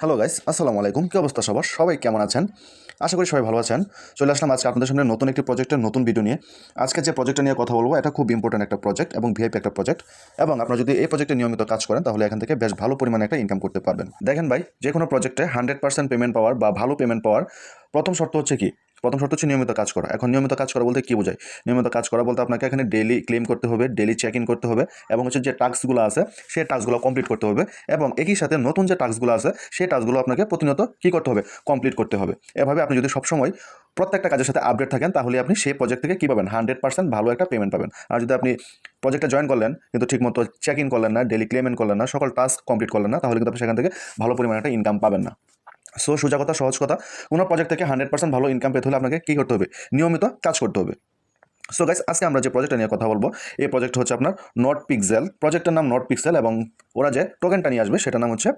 Hello guys আসসালামু আলাইকুম কী অবস্থা সবার? সবাই কেমন আছেন? আশা করি সবাই ভালো আছেন। চলে আসলাম আজকে আপনাদের সামনে নতুন একটি প্রজেক্টের নতুন ভিডিও নিয়ে। আজকে যে প্রজেক্টটা নিয়ে কথা বলব, এটা খুব ইম্পর্টেন্ট একটা প্রজেক্ট এবং ভিআইপি একটা প্রজেক্ট এবং আপনারা যদি এই প্রজেক্টে নিয়মিত কাজ করেন, তাহলে এখান থেকে বেশ ভালো পরিমাণে একটা ইনকাম করতে পারবেন। দেখেন ভাই, যে কোনো প্রজেক্টে হান্ড্রেড পেমেন্ট পাওয়ার বা ভালো পেমেন্ট পাওয়ার প্রথম শর্ত হচ্ছে কি? প্রথম শর্ত হচ্ছে নিয়মিত কাজ করা। এখন নিয়মিত কাজ করা বলতে কী বোঝায়? নিয়মিত কাজ করা বলতে আপনাকে এখানে ডেলি ক্লেম করতে হবে ডেলি চেক ইন করতে হবে এবং হচ্ছে যে টাস্কগুলো আছে, সেই টাস্কগুলো কমপ্লিট করতে হবে এবং একই সাথে নতুন যে টাস্কগুলো আছে, সেই টাস্কগুলো আপনাকে প্রতিনিয়ত কী করতে হবে? কমপ্লিট করতে হবে। এভাবে আপনি যদি সবসময় প্রত্যেকটা কাজের সাথে আপডেট থাকেন, তাহলে আপনি সেই প্রজেক্ট থেকে কী পাবেন? হান্ড্রেড পার্সেন্ট ভালো একটা পেমেন্ট পাবেন। আর যদি আপনি প্রজেক্টে জয়েন করলেন, কিন্তু ঠিকমতো চেক ইন করলেন না ডেলি ক্লেমেন্ট করলেন না, সকল টাস্ক কমপ্লিট করলেন না, তাহলে কিন্তু আপনি সেখান থেকে ভালো পরিমাণে একটা ইনকাম পাবেন না। সো সোজা কথা, সহজ কথা। কোনো প্রজেক্ট থেকে হান্ড্রেড পার্সেন্ট ভালো ইনকাম পেতে হলে আপনাকে কী করতে হবে? নিয়মিত কাজ করতে হবে। সো গাইস আজকে আমরা যে প্রজেক্টটা নিয়ে কথা বলব, এই প্রজেক্ট হচ্ছে আপনার নট পিক্সেল প্রজেক্টের নাম নট পিক্সেল এবং ওরা যে টোকেনটা নিয়ে আসবে, সেটার নাম হচ্ছে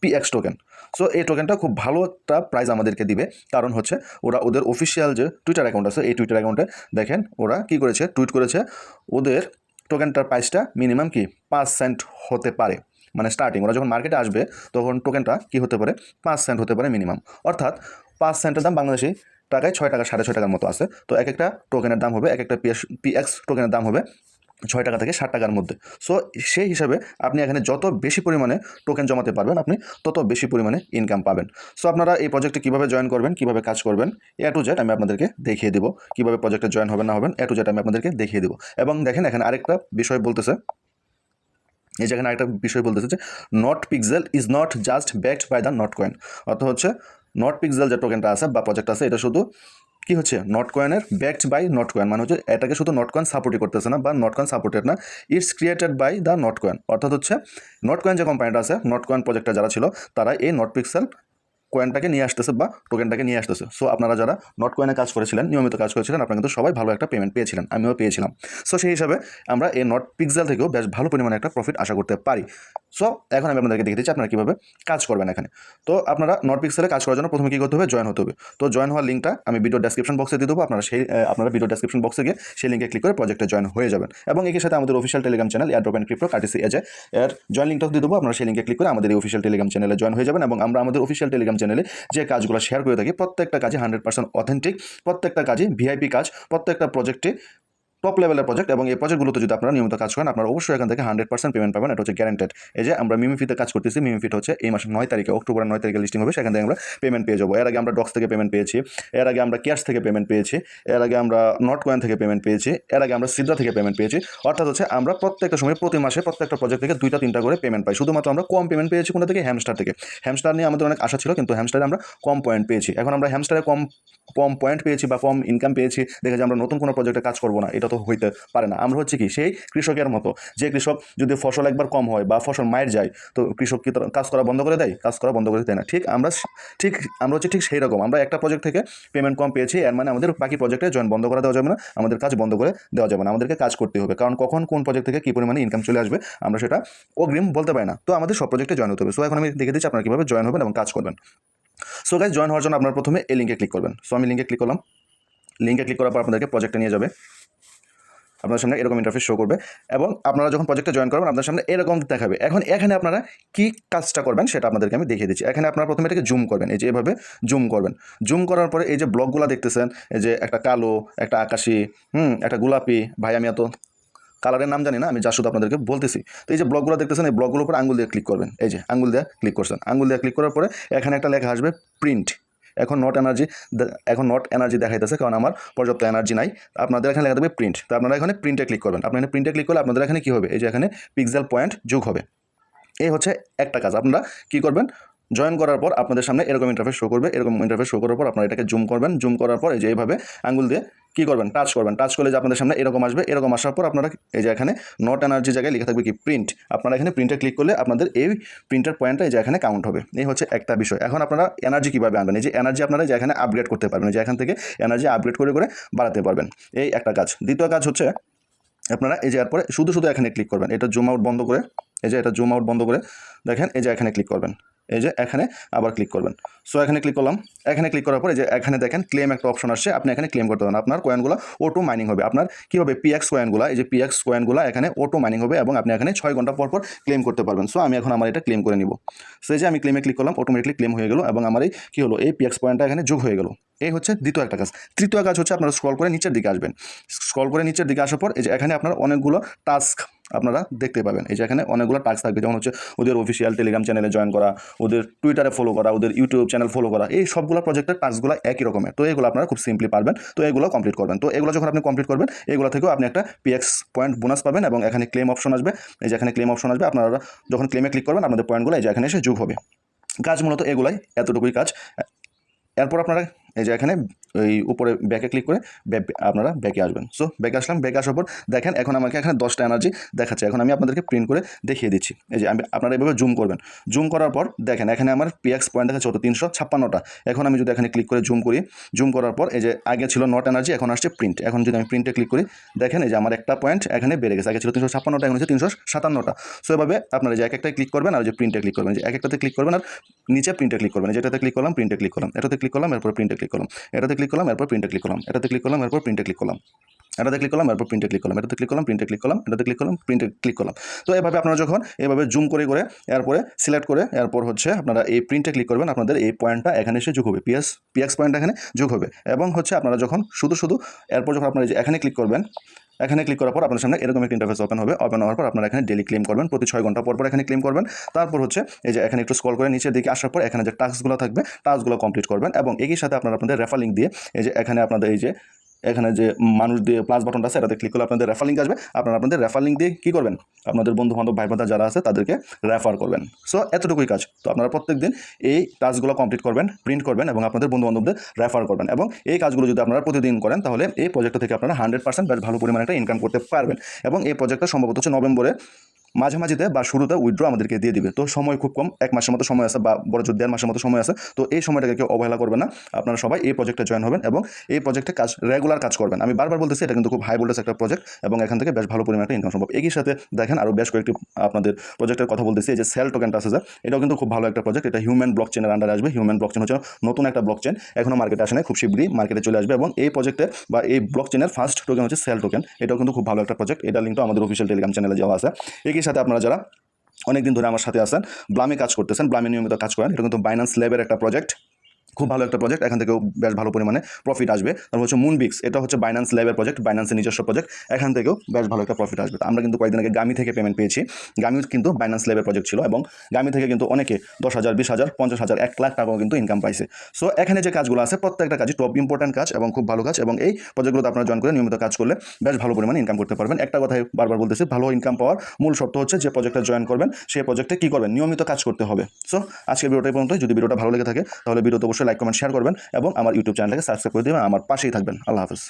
পিএক্স টোকেন সো এই টোকেনটা খুব ভালো একটা প্রাইজ আমাদেরকে দিবে। কারণ হচ্ছে, ওরা ওদের অফিসিয়াল যে টুইটার অ্যাকাউন্ট আছে, এই টুইটার অ্যাকাউন্টে দেখেন, ওরা কি করেছে? টুইট করেছে, ওদের টোকেনটার প্রাইসটা মিনিমাম কি? পাঁচ সেন্ট হতে পারে। মানে স্টার্টিং ওরা যখন মার্কেটে আসবে, তখন টোকেনটা কি হতে পারে? পাঁচ সেন্ট হতে পারে মিনিমাম অর্থাৎ পাঁচ সেন্টের দাম বাংলাদেশি টাকায় ছয় টাকা, সাড়ে ছয় টাকার মতো আছে। তো এক একটা টোকেনের দাম হবে, এক একটা পিএস পিএক্স টোকেনের দাম হবে ছয় টাকা থেকে ষাট টাকার মধ্যে। সো সেই হিসাবে আপনি এখানে যত বেশি পরিমাণে টোকেন জমাতে পারবেন, আপনি তত বেশি পরিমাণে ইনকাম পাবেন। সো আপনারা এই প্রজেক্টে কীভাবে জয়েন করবেন, কীভাবে কাজ করবেন এ টু জেড আমি আপনাদেরকে দেখিয়ে দেবো। কীভাবে প্রজেক্টে জয়েন হবেন, না হবেন এ টু জেড আমি আপনাদেরকে দেখিয়ে দেবো। এবং দেখেন, এখানে আরেকটা বিষয় বলতেছে। এই যেখানে একটা বিষয় বলতেছে যে Not Pixel is not just backed by the Notcoin অর্থ হচ্ছে নট পিক্সেল যে টোকেনটা আছে বা প্রজেক্ট আছে, এটা শুধু কি হচ্ছে? নট কয়েনের ব্যাকড বাই নট কয়েন মানে হচ্ছে এটাকে শুধু নট কয়েন সাপোর্টই করতেছে না বা নট কয়েন সাপোর্টেড না it's created by the Notcoin অর্থাৎ হচ্ছে নট কয়েন যে কোম্পানিটা আছে নট কয়েন প্রজেক্টটা যারা ছিল, তারা এই নট পিক্সেল কয়েনটাকে নিয়ে আসতেছে বা টোকেনটাকে নিয়ে আসতেছে। সো আপনারা যারা নট কয়েনে কাজ করেছিলেন, নিয়মিত কাজ করেছিলেন, আপনারা কিন্তু সবাই ভালো একটা পেমেন্ট পেয়েছিলেন, আমিও পেয়েছিলাম। সো সেই হিসাবে আমরা এই নট পিক্সেল থেকেও বেশ ভালো পরিমাণে একটা প্রফিট আশা করতে পারি। সো এখন আমি আপনাদেরকে দেখে দিচ্ছি আপনারা কীভাবে কাজ করবেন এখানে। তো, আপনারা নট পিক্সেলে কাজ করার জন্য প্রথমে কী করতে হবে? জয়েন হতে হবে। তো জয়েন হওয়ার লিঙ্কটা আমি ভিডিও ডেসক্রিপশন বক্সে দিয়ে দেবো। আপনারা সেই আপনারা ভিডিও ডেসক্রিপশন বক্সে গিয়ে সেই লিঙ্কে ক্লিক করে প্রজেক্টে জয়েন হয়ে যাবেন। এবং একই সাথে আমাদের official Telegram channel airdrop and crypto কাটিসি এজে এর জয়েন লিঙ্কটাও দিয়ে দেবো। আপনারা সেই লিঙ্কে ক্লিক করে আমাদের অফিসিয়াল টেলিগ্রাম চ্যানেলে জয়েন হয়ে যাবেন এবং আমরা আমাদের অফিসিয়াল টেলিগ্রাম চ্যানেলে যে কাজগুলো শেয়ার করে থাকি, প্রত্যেকটা কাজে হান্ড্রেড পার্সেন্ট অথেন্টিক প্রত্যেকটা কাজে ভিআইপি কাজ, প্রত্যেকটা প্রজেক্টে টপ লেভেলের প্রজেক্ট এবং এই প্রজেক্টগুলোতে যদি আপনারা নিয়মিত কাজ করেন, আপনারা অবশ্যই এখান থেকে হান্ড্রেড পার্সেন্ট পেমেন্ট পাবেন। এটা হচ্ছে গ্যারান্টেড এই যে আমরা মিমিফিতে কাজ করতেছি মিমিফিট হচ্ছে এই মাসের নয় তারিখে অক্টোবরের নয় তারিখে লিস্টিং হবে, সেখান থেকে আমরা পেমেন্ট পেয়ে যাব। এর আগে আমরা ডক্স থেকে পেমেন্ট পেয়েছি, এর আগে আমরা ক্যাশ থেকে পেমেন্ট পেয়েছি, এর আগে আমরা নট কয়েন থেকে পেমেন্ট পেয়েছি, এর আগে আমরা সিদ্রা থেকে পেমেন্ট পেয়েছি। অর্থাৎ হচ্ছে আমরা প্রত্যেকটা সময়, প্রতি মাসে প্রত্যেকটা প্রজেক্ট থেকে দুইটা, তিনটা করে পেমেন্ট পাই। শুধুমাত্র আমরা কম পেমেন্ট পেয়েছি কোনটা থেকে? হ্যামস্টার থেকে। হ্যামস্টার নিয়ে আমাদের অনেক আশা ছিল, কিন্তু হ্যামস্টারে আমরা কম পয়েন্ট পেয়েছি। এখন আমরা হ্যামস্টারে কম কম পয়েন্ট পেয়েছি বা কম ইনকাম পেয়েছি। দেখে যে আমরা নতুন কোনো প্রজেক্টে কাজ করব না। এটা হইতে পারে না। আমরা হচ্ছে কি সেই কৃষকের মতো। যে কৃষক যদি ফসল একবার কম হয় বা ফসল মায়ের যায়, তো কৃষক কি কাজ করা বন্ধ করে দেয়? কাজ করা বন্ধ করে দেয় না। ঠিক আমরা ঠিক আমরা হচ্ছে ঠিক সেই রকম। আমরা একটা প্রজেক্ট থেকে পেমেন্ট কম পেয়েছি, এর মানে আমাদের বাকি প্রজেক্টে জয়েন বন্ধ করে দেওয়া যাবে না, আমাদের কাজ বন্ধ করে দেওয়া যাবে না। আমাদেরকে কাজ করতে হবে। কারণ কখন কোন প্রজেক্ট থেকে কী পরিমাণে ইনকাম চলে আসবে, আমরা সেটা অগ্রিম বলতে পারি না। তো আমাদের সব প্রজেক্টে জয়েন হতে হবে। সো এখন আমি দেখে দিচ্ছি আপনারা কীভাবে জয়েন হবেন এবং কাজ করবেন। সো গাইজ জয়েন হওয়ার জন্য আপনারা প্রথমে এই লিঙ্কে ক্লিক করবেন। সো আমি লিঙ্কে ক্লিক করলাম। লিঙ্কে ক্লিক করার পর আপনাদেরকে প্রজেক্টে নিয়ে যাবে। আপনার সামনে এরকম ইন্টারফেস শো করবে এবং আপনারা যখন প্রজেক্টে জয়েন করবেন আপনার সামনে এরকম দেখাবে। এখন এখানে আপনারা কি কাজটা করবেন সেটা আপনাদেরকে আমি দেখিয়ে দিচ্ছি। এখানে আপনারা প্রথমে এটাকে জুম করবেন, এই যে এভাবে জুম করবেন। জুম করার পরে এই যে ব্লকগুলো দেখতেছেন, এই যে একটা কালো, একটা আকাশি, হুম, একটা গোলাপি, ভাই আমি এত কালারের নাম জানি না, আমি যা শুধু আপনাদেরকে বলতেছি। তো এই যে ব্লকগুলো দেখতেছেন, এই ব্লকগুলোর উপর আঙুল দিয়ে ক্লিক করবেন। এই যে আঙুল দিয়ে ক্লিক করছেন। আঙুল দিয়ে ক্লিক করার পরে এখানে একটা লেখা আসবে প্রিন্ট এখন নট এনার্জি এখন নট এনার্জি দেখাইতেছে, কারণ আমার পর্যাপ্ত এনার্জি নাই। আপনাদের এখানে লেখা থাকবে প্রিন্ট তো আপনারা এখানে প্রিন্টে ক্লিক করবেন। আপনার প্রিন্টে ক্লিক করলে আপনাদের এখানে কী হবে? এই যে এখানে পিক্সেল পয়েন্ট যোগ হবে। এই হচ্ছে একটা কাজ। আপনারা কী করবেন? জয়েন করার পর আপনাদের সামনে এরকম ইন্টারফেস শো করবে। এরকম ইন্টারফেস শো করার পর আপনারা এটাকে জুম করবেন। জুম করার পর এই যে এইভাবে আঙ্গুল দিয়ে কী করবেন? টাচ করবেন। টাচ করলে যে আপনাদের সামনে এরকম আসবে, এরকম আসার পর আপনারা এই যে এখানে নট এনার্জি জায়গায় লেখা থাকবে কি? প্রিন্ট আপনারা এখানে প্রিন্টে ক্লিক করলে আপনাদের এই প্রিন্টার পয়েন্টটা এই যে এখানে কাউন্ট হবে। এই হচ্ছে একটা বিষয়। এখন আপনারা এনার্জি কীভাবে আনবেন? এই যে এনার্জি আপনারা যে এখানে আপগ্রেড করতে পারবেন। যে এখান থেকে এনার্জি আপগ্রেড করে করে বাড়াতে পারবেন। এই একটা কাজ। দ্বিতীয় কাজ হচ্ছে আপনারা এই যে এরপরে শুধু শুধু এখানে ক্লিক করবেন। এটা জুম আউট বন্ধ করে, এই যে এটা জুম আউট বন্ধ করে দেখেন, এই যে এখানে ক্লিক করবেন। এই যে এখানে আবার ক্লিক করবেন। সো এখানে ক্লিক করলাম। এখানে ক্লিক করার পরে যে এখানে দেখেন ক্লেম একটা অপশন আসছে, আপনি এখানে ক্লেম করতে পারেন। আপনার কয়েনগুলো অটো মাইনিং হবে। আপনার কি হবে পিএক্স কয়েনগুলো এই যে পিএক্স কয়েনগুলো এখানে অটো মাইনিং হবে এবং আপনি এখানে ছয় ঘণ্টা পর পর ক্লেম করতে পারবেন। সো আমি এখন আমার এটা ক্লেম করে নিব। সো এই যে আমি ক্লেমে ক্লিক করলাম অটোমেটিকলি ক্লেম হয়ে গেল এবং আমার এই কী হলো, এই পিএক্স পয়েন্টটা এখানে যোগ হয়ে গেল। এই হচ্ছে দ্বিতীয় একটা কাজ। তৃতীয় কাজ হচ্ছে আপনারা স্ক্রল করে নিচের দিকে আসবেন। স্ক্রল করে নিচের দিকে আসার পর এই যে এখানে আপনার অনেকগুলো টাস্ক আপনারা দেখতে পাবেন। এই যে এখানে অনেকগুলো টাস্ক থাকবে, যেমন হচ্ছে ওদের অফিসিয়াল টেলিগ্রাম চ্যানেলে জয়েন করা, ওদের টুইটারে ফলো করা, ওদের ইউটিউব চ্যানেল ফলো করা, এই সবগুলো প্রজেক্টের টাস্কগুলো একই রকমের। তো এগুলো আপনারা খুব সিম্পলি পারবেন, তো এগুলো কমপ্লিট করবেন। তো এগুলো যখন আপনি কমপ্লিট করবেন, এগুলো থেকেও আপনি একটা পিএক্স পয়েন্ট বোনাস পাবেন এবং এখানে ক্লেম অপশন আসবে। এই যে এখানে ক্লেম অপশন আসবে, আপনারা যখন ক্লেমে ক্লিক করবেন, আপনাদের পয়েন্টগুলো এই যে এখানে এসে যোগ হবে। কাজ মূলত এগুলাই, এতটুকুই কাজ। এরপর আপনারা এই যে এখানে, এই উপরে ব্যাকে ক্লিক করে আপনারা ব্যাকে আসবেন। সো ব্যাকে আসলাম ব্যাকে আসার পর দেখেন এখন আমাকে এখানে দশটা এনার্জি দেখাচ্ছে। এখন আমি আপনাদেরকে প্রিন্ট করে দেখিয়ে দিচ্ছি। এই যে আমি, আপনারা এভাবে জুম করবেন। জুম করার পর দেখেন, এখানে আমার পিএক্স পয়েন্ট দেখাচ্ছে কত তিনশো ছাপ্পান্নটা। এখন আমি যদি এখানে ক্লিক করে জুম করি জুম করার পর এই যে আগে ছিল নট এনার্জি এখন আসছে প্রিন্ট এখন যদি আমি প্রিন্টে ক্লিক করি, দেখেন এই যে আমার একটা পয়েন্ট এখানে বেড়ে গেছে। আগে ছিল তিনশো ছাপ্পান্নটা, এখন হচ্ছে তিনশো সাতান্নটা। সো এভাবে আপনারা যে এক একটাই ক্লিক করবেন আর যে প্রিন্টে ক্লিক করবেন। যে এক একটাতে ক্লিক করবেন আর নিচে প্রিন্টে ক্লিক করবেন। যেটাতে ক্লিক করলাম প্রিন্টে ক্লিক করলাম। এটাতে ক্লিক করলাম, এরপর প্রিন্টে ক্লিক করলাম এটাতে ক্লিক করলাম এরপর প্রিন্টে ক্লিক করলাম এটাতে ক্লিক করলাম এরপর প্রিন্টে ক্লিক করলাম এটাতে ক্লিক করলাম এরপর প্রিন্টে ক্লিক করলাম এটাতে ক্লিক করলাম প্রিন্টে ক্লিক করলাম এটাতে ক্লিক করলাম প্রিন্টে ক্লিক করলাম তো এভাবে আপনারা যখন এভাবে জুম করে করে এরপরে সিলেক্ট করে এরপর হচ্ছে আপনারা এই প্রিন্টে ক্লিক করবেন, আপনাদের এই পয়েন্টটা এখানে এসে যোগ হবে। পিএস পিএক্স পয়েন্ট এখানে যোগ হবে। এবং হচ্ছে আপনারা যখন শুধু শুধু এরপর যখন আপনারা এখানে ক্লিক করবেন এখানে ক্লিক করার পর আপনার সামনে এরকম একটা ইন্টারফেস ওপেন হবে। ওপেন হওয়ার পর আপনারা এখানে ডেলি ক্লেম করবেন, প্রতি ছয় ঘণ্টা পর পর এখানে ক্লেম করবেন। তারপর হচ্ছে এই যে এখানে একটু স্কল করে নিচের দিকে আসার পর এখানে যে টাস্কগুলো থাকবে টাস্কগুলো কমপ্লিট করবেন এবং একই সাথে আপনারা আপনাদের রেফার লিঙ্ক দিয়ে এই যে এখানে আপনাদের এই যে এখানে যে মানুষ দিয়ে প্লাস বাটনটা আছে, এটাতে ক্লিক করলে আপনাদের রেফার লিঙ্ক আসবে। আপনারা আপনাদের রেফার লিঙ্ক দিয়ে কী করবেন? আপনাদের বন্ধু বান্ধব ভাই বোনরা যারা আছে, তাদেরকে রেফার করবেন। সো এতটুকুই কাজ। তো আপনারা প্রত্যেক দিন এই টাস্কগুলো কমপ্লিট করবেন প্রিন্ট করবেন এবং আপনাদের বন্ধু বান্ধবদের রেফার করবেন এবং এই কাজগুলো যদি আপনারা প্রতিদিন করেন, তাহলে এই প্রজেক্ট থেকে আপনারা হান্ড্রেড পার্সেন্ট বেশ ভালো পরিমাণে একটা ইনকাম করতে পারবেন। এবং এই প্রজেক্টটা সম্ভবত হচ্ছে নভেম্বরে মাঝামাঝিতে বা শুরুতে উইথড্র আমাদেরকে দিয়ে দিবে। তো সময় খুব কম, এক মাসের মতো সময় আছে বা বড় জোর দেড় মাসের মতো সময় আছে। তো এই সময়টাকে কেউ অবহেলা করবে না। আপনারা সবাই এই প্রজেক্টে জয়েন হবেন এবং এই প্রজেক্টে কাজ রেগুলার কাজ করবেন। আমি বারবার বলতেছি, এটা কিন্তু খুব হাই ভোল্টেজ একটা প্রজেক্ট এবং এখান থেকে বেশ ভালো পরিমাণে একটা ইনকাম সম্ভব। একই সাথে দেখেন আরও বেশ কয়েকটি আপনাদের প্রজেক্টের কথা বলতেছি, এই যে সেল টোকেনটা আছে এটাও কিন্তু খুব ভালো একটা প্রজেক্ট এটা হিউম্যান ব্লক চেনের আন্ডারে আসবে। হিউম্যান ব্লক চেন হচ্ছে নতুন একটা ব্লক চেন এখনও মার্কেটে আসে না খুব শীঘ্রই মার্কেটে চলে আসবে এবং এই প্রজেক্টের বা এই ব্লক চেনের ফার্স্ট টোকেন হচ্ছে সেল টোকেন এটাও কিন্তু খুব ভালো একটা প্রজেক্ট এটা লিঙ্কটা আমাদের অফিসিয়াল টেলিগ্রাম চ্যানেলে যাওয়া আছে। একই সাথে আপনারা যারা অনেকদিন ধরে আমার সাথে আসেন ব্লামে কাজ করতেছেন ব্লামে নিয়মিত কাজ করেন, এটা কিন্তু বাইন্যান্স ল্যাবের একটা প্রজেক্ট খুব ভালো একটা প্রজেক্ট এখান থেকেও বেশ ভালো পরিমাণে প্রফিট আসবে। তারপর হচ্ছে মুনবিক্স এটা হচ্ছে বাইন্যান্স ল্যাবের প্রজেক্ট বাইন্যান্সের নিজস্ব প্রজেক্ট এখান থেকেও বেশ ভালো একটা প্রফিট আসবে। আমরা কিন্তু কয়েকদিন আগে গামি থেকে পেমেন্ট পেয়েছি। গামিও কিন্তু বাইন্যান্স ল্যাবের প্রজেক্ট ছিল এবং গামি থেকে কিন্তু অনেকে দশ হাজার, বিশ হাজার, পঞ্চাশ হাজার, এক লাখ টাকাও কিন্তু ইনকাম পাইছে। সো এখানে যে কাজগুলো আছে, প্রত্যেকটা কাজই টপ ইম্পর্টেন্ট কাজ এবং খুব ভালো কাজ এবং এই প্রজেক্টগুলোতে আপনারা জয়েন করে নিয়মিত কাজ করলে বেশ ভালো পরিমাণে ইনকাম করতে পারবেন। একটা কথাই বারবার বলতেছি, ভালো ইনকাম পাওয়ার মূল শর্ত হচ্ছে যে প্রজেক্টে জয়েন করবেন সেই প্রজেক্টে কী করবেন? নিয়মিত কাজ করতে হবে। সো আজকের ভিডিওটাই পর্যন্ত যদি ভিডিওটা ভালো লেগে থাকে, তাহলে ভিডিওতে অবশ্যই লাইক কমেন্ট শেয়ার করবেন এবং আমার ইউটিউব চ্যানেলটাকে সাবস্ক্রাইব করে দেবেন। আমার পাশেই থাকবেন। আল্লাহ হাফিজ।